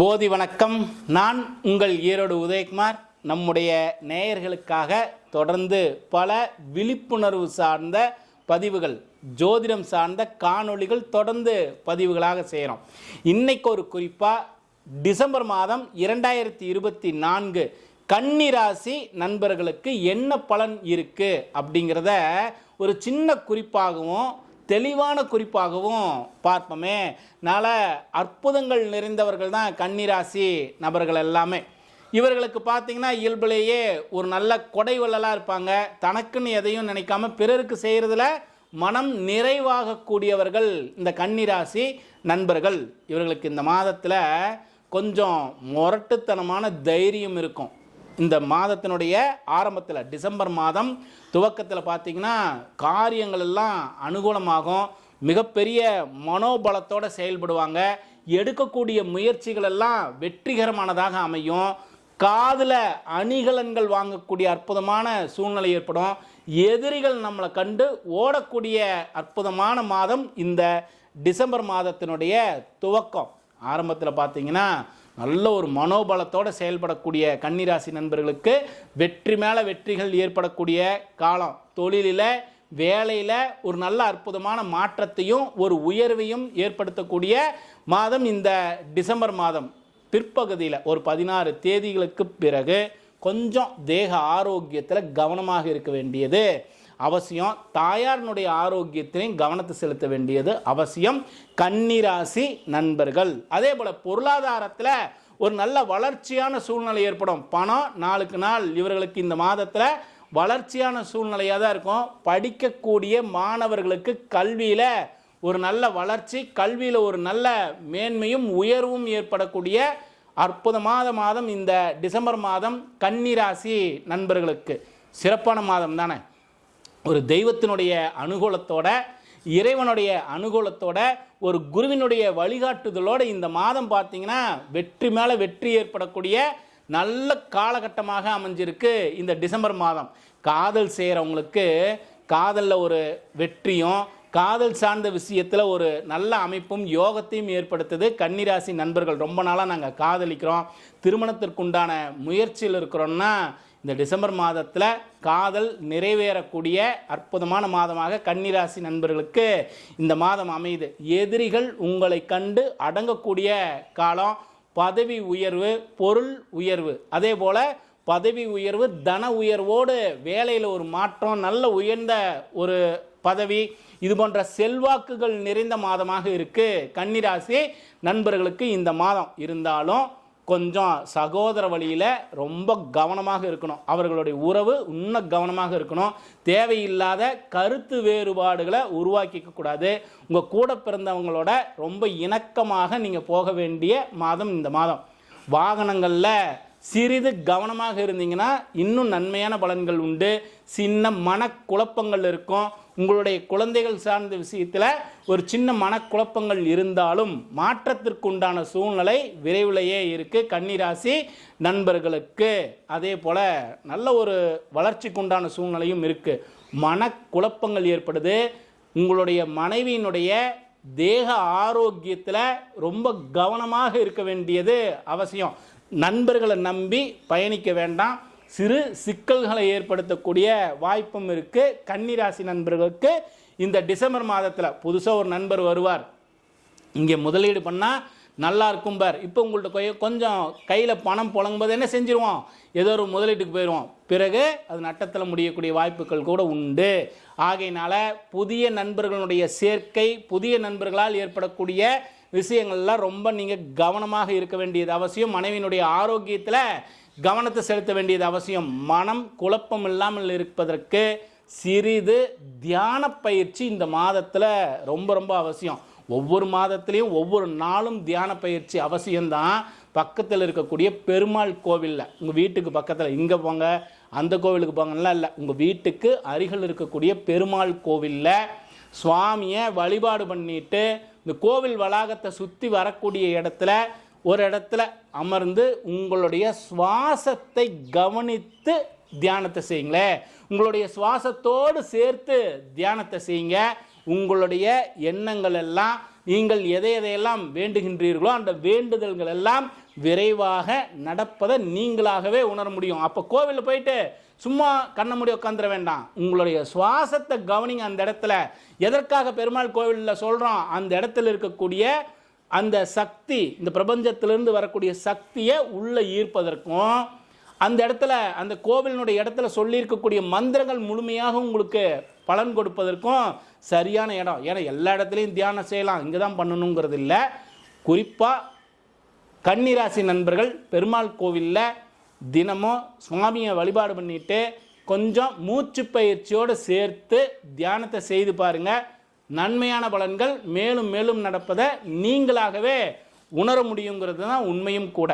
போதி வணக்கம். நான் உங்கள் ஈரோடு உதயகுமார். நம்முடைய நேயர்களுக்காக தொடர்ந்து பல விழிப்புணர்வு சார்ந்த பதிவுகள் ஜோதிடம் சார்ந்த காணொளிகள் தொடர்ந்து பதிவுகளாக செய்கிறோம். இன்னைக்கு ஒரு குறிப்பாக டிசம்பர் மாதம் இரண்டாயிரத்தி இருபத்தி நான்கு கன்னிராசி நண்பர்களுக்கு என்ன பலன் இருக்குது அப்படிங்கிறத ஒரு சின்ன குறிப்பாகவும் தெளிவான குறிப்பாகவும் பார்ப்போமே. நாள அற்புதங்கள் நிறைந்தவர்கள் தான் கன்னிராசி நபர்கள் எல்லாமே. இவர்களுக்கு பார்த்தீங்கன்னா இயல்பிலேயே ஒரு நல்ல கொடை வள்ளலாக இருப்பாங்க. தனக்குன்னு எதையும் நினைக்காம பிறருக்கு செய்கிறதுல மனம் நிறைவாகக்கூடியவர்கள் இந்த கன்னிராசி நண்பர்கள். இவர்களுக்கு இந்த மாதத்தில் கொஞ்சம் முரட்டுத்தனமான தைரியம் இருக்கும். இந்த மாதத்தினுடைய ஆரம்பத்தில் டிசம்பர் மாதம் துவக்கத்தில் பார்த்தீங்கன்னா காரியங்கள் எல்லாம் அனுகூலமாகும். மிகப்பெரிய மனோபலத்தோடு செயல்படுவாங்க. எடுக்கக்கூடிய முயற்சிகள் எல்லாம் வெற்றிகரமானதாக அமையும். காதில் அணிகலன்கள் வாங்கக்கூடிய அற்புதமான சூழ்நிலை ஏற்படும். எதிரிகள் நம்மளை கண்டு ஓடக்கூடிய அற்புதமான மாதம் இந்த டிசம்பர் மாதத்தினுடைய துவக்கம். ஆரம்பத்தில் பார்த்தீங்கன்னா நல்ல ஒரு மனோபலத்தோடு செயல்படக்கூடிய கன்னிராசி நண்பர்களுக்கு வெற்றி மேலே வெற்றிகள் ஏற்படக்கூடிய காலம். தொழிலில் வேலையில் ஒரு நல்ல அற்புதமான மாற்றத்தையும் ஒரு உயர்வையும் ஏற்படுத்தக்கூடிய மாதம் இந்த டிசம்பர் மாதம். பிற்பகுதியில் ஒரு பதினாறு தேதிகளுக்கு பிறகு கொஞ்சம் தேக ஆரோக்கியத்தில் கவனமாக இருக்க வேண்டியது. அவசியம். தாயாரினுடைய ஆரோக்கியத்திலையும் கவனத்தை செலுத்த வேண்டியது அவசியம். கன்னிராசி நண்பர்கள். அதே போல் பொருளாதாரத்தில் ஒரு நல்ல வளர்ச்சியான சூழ்நிலை ஏற்படும். பணம் நாளுக்கு நாள் இவர்களுக்கு இந்த மாதத்தில் வளர்ச்சியான சூழ்நிலையாக தான் இருக்கும். படிக்கக்கூடிய மாணவர்களுக்கு கல்வியில் ஒரு நல்ல வளர்ச்சி கல்வியில் ஒரு நல்ல மேன்மையும் உயர்வும் ஏற்படக்கூடிய அற்புதமான மாதம் இந்த டிசம்பர் மாதம் கன்னிராசி நண்பர்களுக்கு. சிறப்பான மாதம் தானே? ஒரு தெய்வத்தினுடைய அனுகூலத்தோட இறைவனுடைய அனுகூலத்தோட ஒரு குருவினுடைய வழிகாட்டுதலோடு இந்த மாதம் பார்த்தீங்கன்னா வெற்றி மேலே வெற்றி ஏற்படக்கூடிய நல்ல காலகட்டமாக அமைஞ்சிருக்கு இந்த டிசம்பர் மாதம். காதல் செய்கிறவங்களுக்கு காதலில் ஒரு வெற்றியும் காதல் சார்ந்த விஷயத்தில் ஒரு நல்ல அமைப்பும் யோகத்தையும் ஏற்படுத்துது. கன்னிராசி நண்பர்கள் ரொம்ப நாளாக நாங்கள் காதலிக்கிறோம். திருமணத்திற்குண்டான முயற்சியில் இருக்கிறோன்னா இந்த டிசம்பர் மாதத்தில் காதல் நிறைவேறக்கூடிய அற்புதமான மாதமாக கன்னிராசி நண்பர்களுக்கு இந்த மாதம் அமையுது. எதிரிகள் உங்களை கண்டு அடங்கக்கூடிய காலம் பதவி உயர்வு பொருள் உயர்வு. அதே போல் பதவி உயர்வு தன உயர்வோடு வேலையில் ஒரு மாற்றம் நல்ல உயர்ந்த ஒரு பதவி இது போன்ற செல்வாக்குகள் நிறைந்த மாதமாக இருக்குது கன்னிராசி நண்பர்களுக்கு இந்த மாதம். இருந்தாலும் கொஞ்சம் சகோதர வழியில் ரொம்ப கவனமாக இருக்கணும். அவர்களுடைய உறவு இன்னும் கவனமாக இருக்கணும். தேவையில்லாத கருத்து வேறுபாடுகளை உருவாக்கிக்க கூடாது. உங்கள் கூட பிறந்தவங்களோட ரொம்ப இணக்கமாக நீங்கள் போக வேண்டிய மாதம் இந்த மாதம். வாகனங்களில் சிறிது கவனமாக இருந்தீங்கன்னா இன்னும் நன்மையான பலன்கள் உண்டு. சின்ன மனக்குழப்பங்கள் இருக்கும். உங்களுடைய குழந்தைகள் சார்ந்த விஷயத்தில் ஒரு சின்ன மனக்குழப்பங்கள் இருந்தாலும் மாற்றத்திற்குண்டான சூழ்நிலை விரைவிலேயே இருக்குது கன்னிராசி நண்பர்களுக்கு. அதே போல் நல்ல ஒரு வளர்ச்சிக்குண்டான சூழ்நிலையும் இருக்குது மனக்குழப்பங்கள் ஏற்படுது. உங்களுடைய மனைவியினுடைய தேக ஆரோக்கியத்தில் ரொம்ப கவனமாக இருக்க வேண்டியது அவசியம். நண்பர்களை நம்பி பயணிக்க வேண்டாம். சிறு சிக்கல்களை ஏற்படுத்தக்கூடிய வாய்ப்பும் இருக்குது கன்னிராசி நண்பர்களுக்கு இந்த டிசம்பர் மாதத்தில் புதுசாக ஒரு நண்பர் வருவார். இங்கே முதலீடு பண்ணால் நல்லா இருக்கும் பார். இப்போ உங்கள்ட்ட கொய்- கொஞ்சம் கையில் பணம் புழங்கும்போது என்ன செஞ்சுருவோம்? ஏதோ ஒரு முதலீட்டுக்கு போயிடுவோம் பிறகு அது நட்டத்தில் முடியக்கூடிய வாய்ப்புகள் கூட உண்டு. ஆகையினால புதிய நண்பர்களுடைய சேர்க்கை புதிய நண்பர்களால் ஏற்படக்கூடிய விஷயங்கள்லாம் ரொம்ப நீங்கள் கவனமாக இருக்க வேண்டியது அவசியம். மனைவியினுடைய ஆரோக்கியத்தில் கவனத்தை செலுத்த வேண்டியது அவசியம். மனம் குழப்பம் இல்லாமல் இருப்பதற்கு சிறிது தியான பயிற்சி இந்த மாதத்தில் ரொம்ப ரொம்ப அவசியம். ஒவ்வொரு மாதத்துலேயும் ஒவ்வொரு நாளும் தியான பயிற்சி அவசியம்தான். பக்கத்தில் இருக்கக்கூடிய பெருமாள் கோவிலில் உங்கள் வீட்டுக்கு பக்கத்தில் இங்கே போங்க அந்த கோவிலுக்கு போங்கலாம் இல்லை. உங்கள் வீட்டுக்கு அருகில் இருக்கக்கூடிய பெருமாள் கோவிலில் சுவாமியை வழிபாடு பண்ணிட்டு இந்த கோவில் வளாகத்தை சுற்றி வரக்கூடிய இடத்துல ஒரு இடத்துல அமர்ந்து உங்களுடைய சுவாசத்தை கவனித்து தியானத்தை செய்யுங்களேன் உங்களுடைய சுவாசத்தோடு சேர்த்து தியானத்தை செய்யுங்க. உங்களுடைய எண்ணங்கள் எல்லாம் நீங்கள் எதை எதையெல்லாம் வேண்டுகின்றீர்களோ அந்த வேண்டுதல்கள் எல்லாம் விரைவாக நடப்பதை நீங்களாகவே உணர முடியும். அப்போ கோவிலில் போயிட்டு சும்மா கண்ணை முடி உட்காந்துட வேண்டாம். உங்களுடைய சுவாசத்தை கவனிங்க அந்த இடத்துல. எதற்காக பெருமாள் கோவிலில் சொல்கிறோம் அந்த இடத்துல இருக்கக்கூடிய அந்த சக்தி இந்த பிரபஞ்சத்திலிருந்து வரக்கூடிய சக்தியை உள்ளே ஈர்ப்பதற்கும் அந்த இடத்துல அந்த கோவிலினுடைய இடத்துல சொல்லியிருக்கக்கூடிய மந்திரங்கள் முழுமையாக உங்களுக்கு பலன் கொடுப்பதற்கும் சரியான இடம். ஏன்னா எல்லா இடத்துலையும் தியானம் செய்யலாம். இங்கே தான் பண்ணணுங்கிறது இல்லை. குறிப்பாக கன்னிராசி நண்பர்கள் பெருமாள் கோவிலில் தினமும் சுவாமியை வழிபாடு பண்ணிட்டு கொஞ்சம் மூச்சு பயிற்சியோடு சேர்த்து தியானத்தை செய்து பாருங்கள் நன்மையான பலன்கள் மேலும் மேலும் நடப்பதை நீங்களாகவே உணர முடியுங்கிறது தான் உண்மையும் கூட.